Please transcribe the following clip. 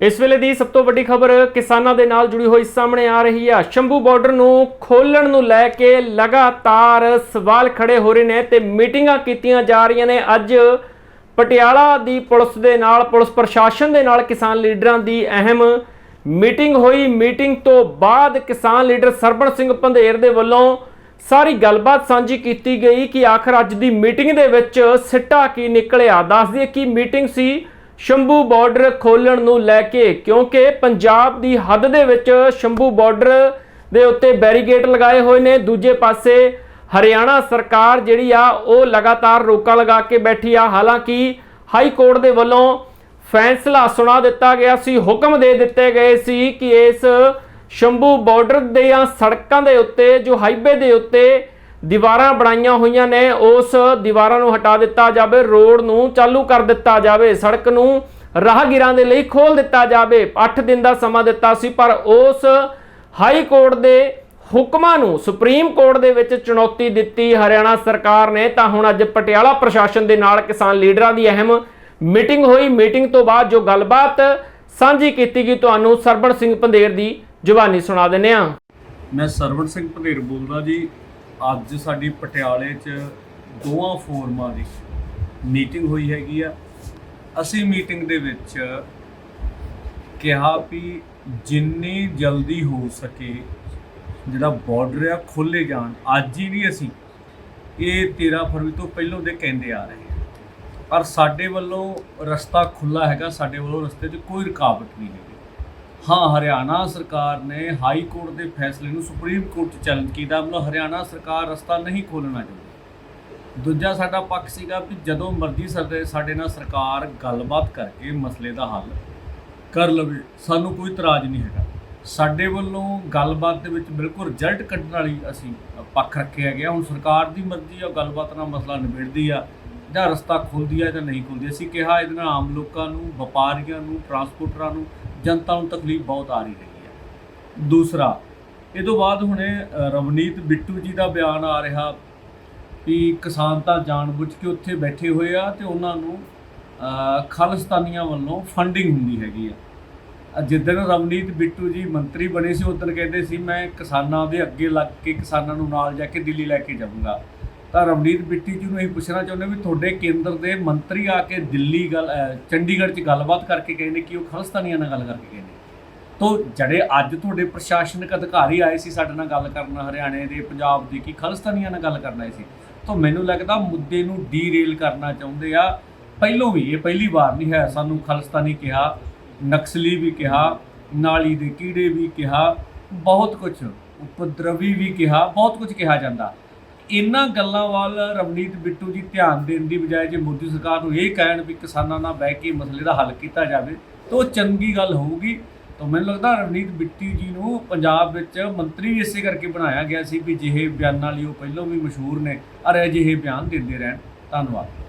ਇਸ ਵੇਲੇ ਦੀ ਸਭ ਤੋਂ ਵੱਡੀ ਖਬਰ ਕਿਸਾਨਾਂ ਦੇ ਨਾਲ ਜੁੜੀ ਹੋਈ ਸਾਹਮਣੇ ਆ ਰਹੀ ਹੈ ਸ਼ੰਭੂ ਬਾਰਡਰ ਨੂੰ ਖੋਲਣ ਨੂੰ ਲੈ ਕੇ ਲਗਾਤਾਰ ਸਵਾਲ ਖੜੇ ਹੋ ਰਹੇ ਨੇ ਤੇ ਮੀਟਿੰਗਾਂ ਕੀਤੀਆਂ ਜਾ ਰਹੀਆਂ ਨੇ। ਅੱਜ ਪਟਿਆਲਾ ਦੀ ਪੁਲਿਸ ਦੇ ਨਾਲ, ਪੁਲਿਸ ਪ੍ਰਸ਼ਾਸਨ ਦੇ ਨਾਲ ਕਿਸਾਨ ਲੀਡਰਾਂ ਦੀ ਅਹਿਮ ਮੀਟਿੰਗ ਹੋਈ। ਮੀਟਿੰਗ ਤੋਂ ਬਾਅਦ ਕਿਸਾਨ ਲੀਡਰ ਸਰਬਣ ਸਿੰਘ ਪੰਧੇਰ ਦੇ ਵੱਲੋਂ ਸਾਰੀ ਗੱਲਬਾਤ ਸਾਂਝੀ ਕੀਤੀ ਗਈ ਕਿ ਆਖਰ ਅੱਜ ਦੀ ਮੀਟਿੰਗ ਦੇ ਵਿੱਚ ਸਿੱਟਾ ਕੀ ਨਿਕਲਿਆ। ਦੱਸ ਦਈਏ ਕਿ ਮੀਟਿੰਗ ਸੀ ਸ਼ੰਭੂ ਬਾਰਡਰ ਖੋਲਣ ਨੂੰ ਲੈ ਕੇ, ਕਿਉਂਕਿ ਪੰਜਾਬ ਦੀ ਹੱਦ ਦੇ ਵਿੱਚ ਸ਼ੰਭੂ ਬਾਰਡਰ ਦੇ ਉੱਤੇ ਬੈਰੀਗੇਟ ਲਗਾਏ ਹੋਏ ਨੇ। ਦੂਜੇ ਪਾਸੇ, ਹਰਿਆਣਾ ਸਰਕਾਰ ਜਿਹੜੀ ਆ, ਉਹ ਲਗਾਤਾਰ ਰੋਕਾਂ ਲਗਾ ਕੇ ਬੈਠੀ ਆ। ਹਾਲਾਂਕਿ, ਹਾਈ ਕੋਰਟ ਦੇ ਵੱਲੋਂ ਫੈਸਲਾ ਸੁਣਾ ਦਿੱਤਾ ਗਿਆ ਸੀ, ਹੁਕਮ ਦੇ ਦਿੱਤੇ ਗਏ ਸੀ ਕਿ ਇਸ ਸ਼ੰਭੂ ਬਾਰਡਰ ਦੀਆਂ ਸੜਕਾਂ ਦੇ ਉੱਤੇ, ਜੋ ਹਾਈਵੇ ਦੇ ਉੱਤੇ ਦੀਵਾਰਾਂ ਬਣਾਈਆਂ ਹੋਈਆਂ ਨੇ, ਉਸ ਦੀਵਾਰਾਂ ਨੂੰ ਹਟਾ ਦਿੱਤਾ ਜਾਵੇ, ਰੋਡ ਨੂੰ ਚਾਲੂ ਕਰ ਦਿੱਤਾ ਜਾਵੇ, ਸੜਕ ਨੂੰ ਰਾਹਗੀਰਾਂ ਦੇ ਲਈ ਖੋਲ ਦਿੱਤਾ ਜਾਵੇ। 8 ਦਿਨ ਦਾ ਸਮਾਂ ਦਿੱਤਾ ਸੀ, ਪਰ ਉਸ ਹਾਈ ਕੋਰਟ ਦੇ ਹੁਕਮਾਂ ਨੂੰ ਸੁਪਰੀਮ ਕੋਰਟ ਦੇ ਵਿੱਚ ਚੁਣੌਤੀ ਦਿੱਤੀ ਹਰਿਆਣਾ ਸਰਕਾਰ ਨੇ। ਤਾਂ ਹੁਣ ਅੱਜ ਪਟਿਆਲਾ ਪ੍ਰਸ਼ਾਸਨ ਦੇ ਨਾਲ ਕਿਸਾਨ ਲੀਡਰਾਂ ਦੀ ਅਹਿਮ ਮੀਟਿੰਗ ਹੋਈ। ਮੀਟਿੰਗ ਤੋਂ ਬਾਅਦ ਜੋ ਗੱਲਬਾਤ ਸਾਂਝੀ ਕੀਤੀ ਗਈ, ਤੁਹਾਨੂੰ ਸਰਬਣ ਸਿੰਘ ਪੰਧੇਰ ਦੀ ਜ਼ੁਬਾਨੀ ਸੁਣਾ ਦਿੰਦੇ ਹਾਂ। ਮੈਂ ਸਰਵਣ ਸਿੰਘ ਭਨੇਰ ਬੋਲਦਾ ਜੀ। ਅੱਜ ਸਾਡੀ ਪਟਿਆਲੇ 'ਚ ਦੋਵਾਂ ਫੋਰਮਾਂ ਦੀ ਮੀਟਿੰਗ ਹੋਈ ਹੈਗੀ ਆ। ਅਸੀਂ ਮੀਟਿੰਗ ਦੇ ਵਿੱਚ ਕਿਹਾ ਵੀ ਜਿੰਨੀ ਜਲਦੀ ਹੋ ਸਕੇ ਜਿਹੜਾ ਬਾਰਡਰ ਆ ਖੋਲੇ ਜਾਣ। ਅੱਜ ਹੀ ਨਹੀਂ ਅਸੀਂ ਇਹ 13 ਫਰਵਰੀ ਤੋਂ ਪਹਿਲਾਂ ਦੇ ਕਹਿੰਦੇ ਆ ਰਹੇ ਹਾਂ। ਪਰ ਸਾਡੇ ਵੱਲੋਂ ਰਸਤਾ ਖੁੱਲਾ ਹੈਗਾ, ਸਾਡੇ ਵੱਲੋਂ ਰਸਤੇ 'ਚ ਕੋਈ ਰੁਕਾਵਟ ਨਹੀਂ ਹੈਗੀ। ਹਾਂ, ਹਰਿਆਣਾ ਸਰਕਾਰ ਨੇ ਹਾਈ ਕੋਰਟ ਦੇ ਫੈਸਲੇ ਨੂੰ ਸੁਪਰੀਮ ਕੋਰਟ 'ਚ ਚੈਲੰਜ ਕੀਤਾ। ਮਤਲਬ ਹਰਿਆਣਾ ਸਰਕਾਰ ਰਸਤਾ ਨਹੀਂ ਖੋਲਣਾ ਚਾਹੁੰਦੀ। ਦੂਜਾ ਸਾਡਾ ਪੱਖ ਸੀਗਾ ਵੀ ਜਦੋਂ ਮਰਜ਼ੀ ਸਾਡੇ ਸਾਡੇ ਨਾਲ ਸਰਕਾਰ ਗੱਲਬਾਤ ਕਰਕੇ ਮਸਲੇ ਦਾ ਹੱਲ ਕਰ ਲਵੇ, ਸਾਨੂੰ ਕੋਈ ਇਤਰਾਜ਼ ਨਹੀਂ ਹੈਗਾ। ਸਾਡੇ ਵੱਲੋਂ ਗੱਲਬਾਤ ਦੇ ਵਿੱਚ ਬਿਲਕੁਲ ਰਿਜ਼ਲਟ ਕੱਢਣ ਵਾਲੀ ਅਸੀਂ ਪੱਖ ਰੱਖਿਆ ਗਿਆ ਹੁਣ ਸਰਕਾਰ ਦੀ ਮਰਜ਼ੀ ਆ, ਗੱਲਬਾਤ ਨਾਲ ਮਸਲਾ ਨਿਬੇੜਦੀ ਆ ਜਾਂ ਰਸਤਾ ਖੁੱਲਦੀ ਆ ਜਾਂ ਨਹੀਂ ਖੁੱਲਦੀ। ਅਸੀਂ ਕਿਹਾ ਇਹਦੇ ਨਾਲ ਆਮ ਲੋਕਾਂ ਨੂੰ, ਵਪਾਰੀਆਂ ਨੂੰ ਟਰਾਂਸਪੋਰਟਰਾਂ ਨੂੰ ਜਨਤਾ ਨੂੰ ਤਕਲੀਫ ਬਹੁਤ ਆ ਰਹੀ ਹੈਗੀ ਹੈ। ਦੂਸਰਾ ਇਹ ਤੋਂ ਬਾਅਦ ਹੁਣੇ ਰਵਨੀਤ ਬਿੱਟੂ ਜੀ ਦਾ ਬਿਆਨ ਆ ਰਿਹਾ ਵੀ ਕਿਸਾਨ ਤਾਂ ਜਾਣਬੁੱਝ ਕੇ ਉੱਥੇ ਬੈਠੇ ਹੋਏ ਆ ਤੇ ਉਹਨਾਂ ਨੂੰ ਅ, ਖਾਲਿਸਤਾਨੀਆਂ ਵੱਲੋਂ ਫੰਡਿੰਗ ਹੁੰਦੀ ਹੈਗੀ ਆ। ਜਿੱਦਣ ਰਵਨੀਤ ਬਿੱਟੂ ਜੀ ਮੰਤਰੀ ਬਣੇ ਸੀ ਉਦੋਂ ਕਹਿੰਦੇ ਸੀ ਮੈਂ ਕਿਸਾਨਾਂ ਦੇ ਅੱਗੇ ਲੱਗ ਕੇ ਕਿਸਾਨਾਂ ਨੂੰ ਨਾਲ ਜਾ ਕੇ ਦਿੱਲੀ ਲੈ ਕੇ ਜਾਊਂਗਾ। ਤਾਂ ਰਵਨੀਤ ਬਿੱਟੀ ਜੀ ਨੂੰ ਅਸੀਂ ਪੁੱਛਣਾ ਚਾਹੁੰਦੇ ਵੀ ਤੁਹਾਡੇ ਕੇਂਦਰ ਦੇ ਮੰਤਰੀ ਆ ਕੇ ਦਿੱਲੀ ਗੱਲ ਚੰਡੀਗੜ੍ਹ 'ਚ ਗੱਲਬਾਤ ਕਰਕੇ ਗਏ ਨੇ, ਕਿ ਉਹ ਖਾਲਿਸਤਾਨੀਆਂ ਨਾਲ ਗੱਲ ਕਰਕੇ ਗਏ ਨੇ? ਤੋ ਜਿਹੜੇ ਅੱਜ ਤੁਹਾਡੇ ਪ੍ਰਸ਼ਾਸਨਿਕ ਅਧਿਕਾਰੀ ਆਏ ਸੀ ਸਾਡੇ ਨਾਲ ਗੱਲ ਕਰਨ, ਹਰਿਆਣੇ ਦੇ, ਪੰਜਾਬ ਦੇ, ਕੀ ਖਾਲਿਸਤਾਨੀਆਂ ਨਾਲ ਗੱਲ ਕਰਨ ਆਏ ਸੀ? ਤਾਂ ਮੈਨੂੰ ਲੱਗਦਾ ਮੁੱਦੇ ਨੂੰ ਡੀਰੇਲ ਕਰਨਾ ਚਾਹੁੰਦੇ ਆ। ਪਹਿਲੋਂ ਵੀ, ਇਹ ਪਹਿਲੀ ਵਾਰ ਨਹੀਂ ਹੈ, ਸਾਨੂੰ ਖਾਲਿਸਤਾਨੀ ਕਿਹਾ, ਨਕਸਲੀ ਵੀ ਕਿਹਾ, ਨਾਲੀ ਦੇ ਕੀੜੇ ਵੀ ਕਿਹਾ, ਬਹੁਤ ਕੁਝ ਉਪਦਰਵੀ ਵੀ ਕਿਹਾ, ਬਹੁਤ ਕੁਝ ਕਿਹਾ ਜਾਂਦਾ। ਇਹਨਾਂ ਗੱਲਾਂ ਵੱਲ ਰਵਨੀਤ ਬਿੱਟੂ ਜੀ ਧਿਆਨ ਦੇਣ ਦੀ ਬਜਾਏ ਜੇ ਮੋਦੀ ਸਰਕਾਰ ਨੂੰ ਇਹ ਕਹਿਣ ਵੀ ਕਿਸਾਨਾਂ ਨਾਲ ਬਹਿ ਕੇ ਮਸਲੇ ਦਾ ਹੱਲ ਕੀਤਾ ਜਾਵੇ, ਤਾਂ ਉਹ ਚੰਗੀ ਗੱਲ ਹੋਊਗੀ। ਤਾਂ ਮੈਨੂੰ ਲੱਗਦਾ ਰਵਨੀਤ ਬਿੱਟੂ ਜੀ ਨੂੰ ਪੰਜਾਬ ਵਿੱਚ ਮੰਤਰੀ ਇਸੇ ਕਰਕੇ ਬਣਾਇਆ ਗਿਆ ਸੀ ਵੀ ਜਿਹੇ ਬਿਆਨਾਂ ਲਈ ਉਹ ਪਹਿਲਾਂ ਵੀ ਮਸ਼ਹੂਰ ਨੇ ਅਰ ਅਜਿਹੇ ਬਿਆਨ ਦਿੰਦੇ ਰਹਿਣ। ਧੰਨਵਾਦ।